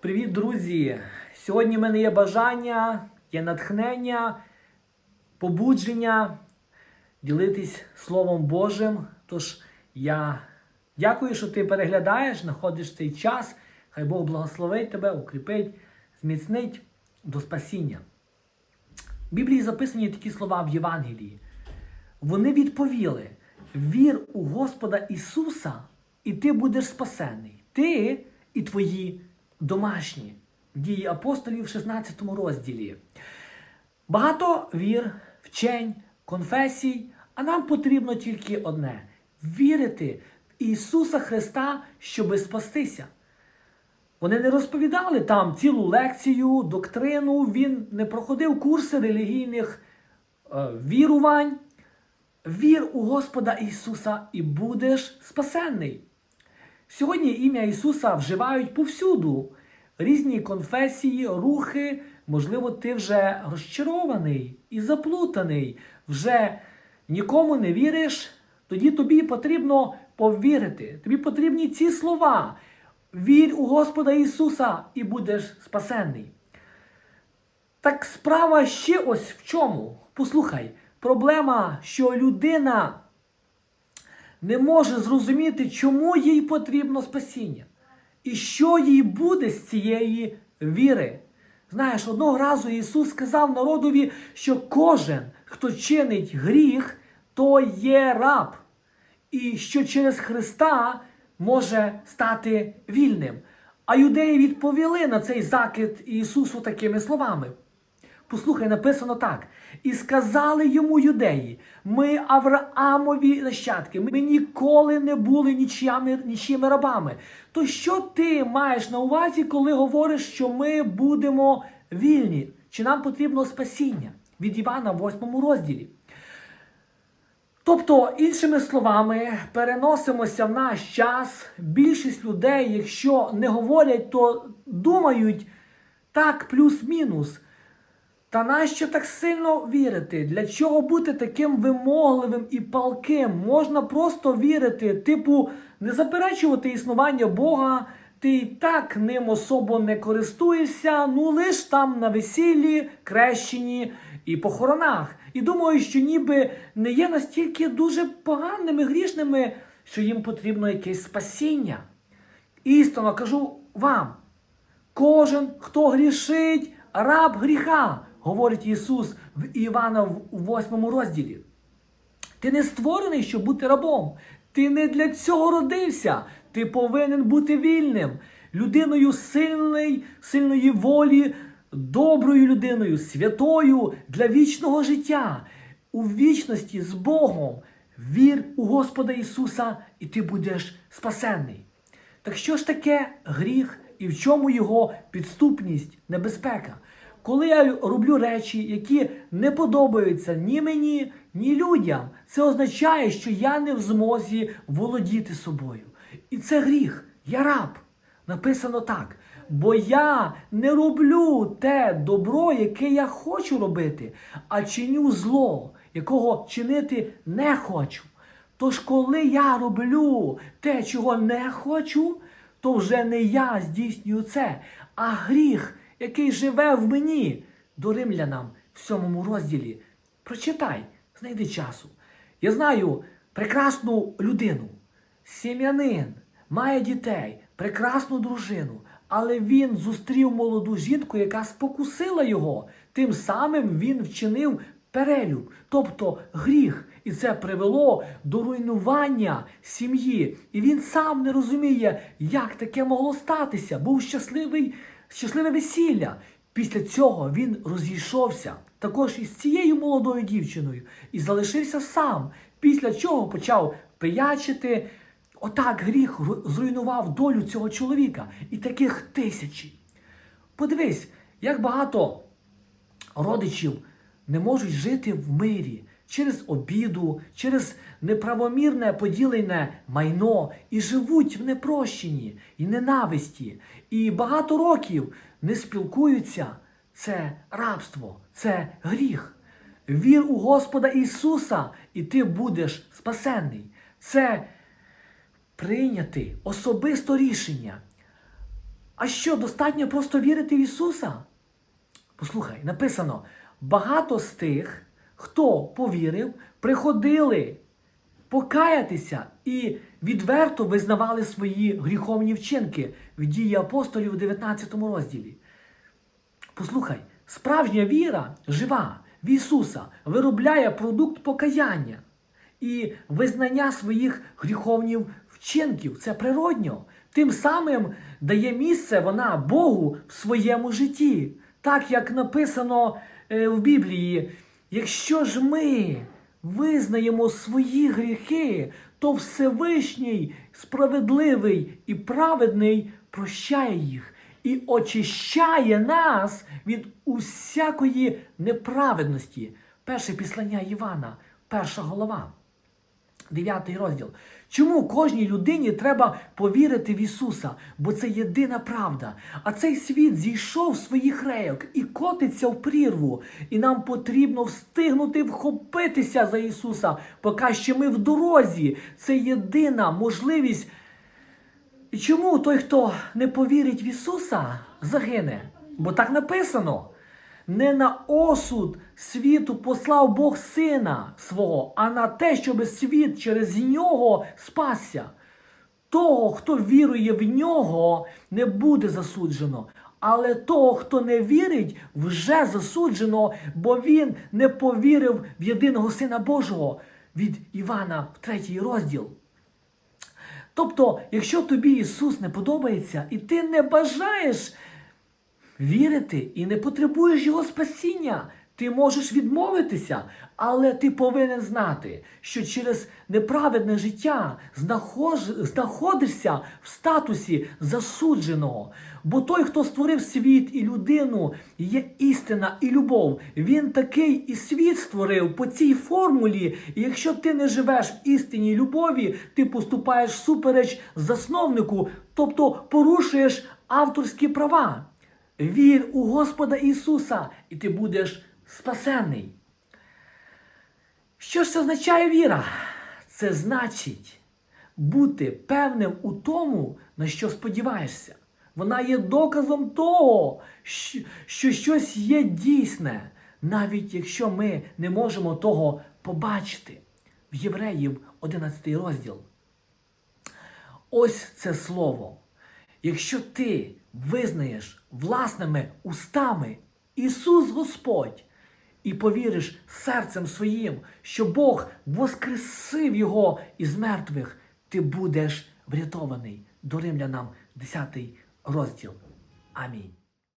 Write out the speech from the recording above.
Привіт, друзі! Сьогодні в мене є бажання, є натхнення, побудження ділитись Словом Божим. Тож я дякую, що ти переглядаєш, знаходиш цей час. Хай Бог благословить тебе, укріпить, зміцнить до спасіння. В Біблії записані такі слова в Євангелії. Вони відповіли: вір у Господа Ісуса, і ти будеш спасений. Ти і твої домашні. Дії апостолів в 16 розділі. Багато вір, вчень, конфесій, а нам потрібно тільки одне вірити в Ісуса Христа, щоби спастися. Вони не розповідали там цілу лекцію, доктрину, він не проходив курси релігійних е, вірувань. Вір у Господа Ісуса і будеш спасенний. Сьогодні ім'я Ісуса вживають повсюду. Різні конфесії, рухи. Можливо, ти вже розчарований і заплутаний, вже нікому не віриш. Тоді тобі потрібно повірити. Тобі потрібні ці слова. Вір у Господа Ісуса і будеш спасенний. Так справа ще ось в чому. Послухай, проблема, що людина не може зрозуміти, чому їй потрібно спасіння. І що їй буде з цієї віри. Знаєш, одного разу Ісус сказав народові, що кожен, хто чинить гріх, то є раб. І що через Христа може стати вільним. А юдеї відповіли на цей закид Ісусу такими словами. Послухай, написано так. І сказали йому юдеї: ми Авраамові нащадки, ми ніколи не були нічиями, нічими рабами. То що ти маєш на увазі, коли говориш, що ми будемо вільні? Чи нам потрібно спасіння? Від Івана в 8 розділі. Тобто, іншими словами, переносимося в наш час. Більшість людей, якщо не говорять, то думають так, плюс-мінус. Та нащо так сильно вірити? Для чого бути таким вимогливим і палким? Можна просто вірити, типу, не заперечувати існування Бога, ти і так ним особо не користуєшся, ну лиш там на весіллі, крещенні і похоронах. І думаю, що ніби не є настільки дуже поганими, грішними, що їм потрібно якесь спасіння. Істинно кажу вам, кожен, хто грішить, раб гріха, говорить Ісус в Івана в 8 розділі. Ти не створений, щоб бути рабом. Ти не для цього родився. Ти повинен бути вільним, людиною сильної, сильної волі, доброю людиною, святою для вічного життя, у вічності з Богом. Вір у Господа Ісуса, і ти будеш спасенний. Так що ж таке гріх і в чому його підступність, небезпека? Коли я роблю речі, які не подобаються ні мені, ні людям, це означає, що я не в змозі володіти собою. І це гріх, я раб. Написано так. Бо я не роблю те добро, яке я хочу робити, а чиню зло, якого чинити не хочу. Тож, коли я роблю те, чого не хочу, то вже не я здійснюю це, а гріх, який живе в мені. До римлянам в сьомому розділі. Прочитай, знайди часу. Я знаю прекрасну людину, сім'янин, має дітей, прекрасну дружину, але він зустрів молоду жінку, яка спокусила його. Тим самим він вчинив перелюб, тобто гріх. І це привело до руйнування сім'ї. І він сам не розуміє, як таке могло статися. Був щасливий, щасливе весілля. Після цього він розійшовся також із цією молодою дівчиною і залишився сам. Після чого почав пиячити. Отак гріх зруйнував долю цього чоловіка. І таких тисячі. Подивись, як багато родичів не можуть жити в мирі через обіду, через неправомірне поділене майно і живуть в непрощенні і ненависті. І багато років не спілкуються. Це рабство, це гріх. Вір у Господа Ісуса, і ти будеш спасенний. Це прийняти особисто рішення А що, достатньо просто вірити в Ісуса? Послухай, написано: багато з тих, хто повірив, приходили покаятися і відверто визнавали свої гріховні вчинки в дії апостолів у 19 розділі. Послухай, справжня віра жива в Ісуса виробляє продукт покаяння і визнання своїх гріховних вчинків. Це природньо. Тим самим дає місце вона Богу в своєму житті. Так як написано е, в Біблії, якщо ж ми визнаємо свої гріхи, то Всевишній, справедливий і праведний прощає їх і очищає нас від усякої неправедності. Перше післання Івана, перша голова. Дев'ятий розділ. Чому кожній людині треба повірити в Ісуса? Бо це єдина правда. А цей світ зійшов з своїх рейок і котиться в прірву. І нам потрібно встигнути вхопитися за Ісуса, поки ще ми в дорозі. Це єдина можливість. І чому той, хто не повірить в Ісуса, загине? Бо так написано. Не на осуд світу послав Бог сина свого, а на те, щоб світ через нього спасся. Того, хто вірує в нього, не буде засуджено. Але того, хто не вірить, вже засуджено, бо він не повірив в єдиного Сина Божого від Івана в третій розділ. Тобто, якщо тобі Ісус не подобається, і ти не бажаєш вірити і не потребуєш Його спасіння, ти можеш відмовитися, але ти повинен знати, що через неправедне життя знаходишся в статусі засудженого. Бо той, хто створив світ і людину, є істина і любов. Він такий і світ створив по цій формулі. І якщо ти не живеш в істині і любові, ти поступаєш всупереч засновнику, тобто порушуєш авторські права. Вір у Господа Ісуса, і ти будеш спасенний. Що ж це означає віра? Це значить бути певним у тому, на що сподіваєшся. Вона є доказом того, що щось є дійсне, навіть якщо ми не можемо того побачити. В Євреїв 11 розділ. Ось це слово. Якщо ти визнаєш власними устами Ісус Господь і повіриш серцем своїм, що Бог воскресив Його із мертвих, ти будеш врятований. До Римлянам 10 розділ. Амінь.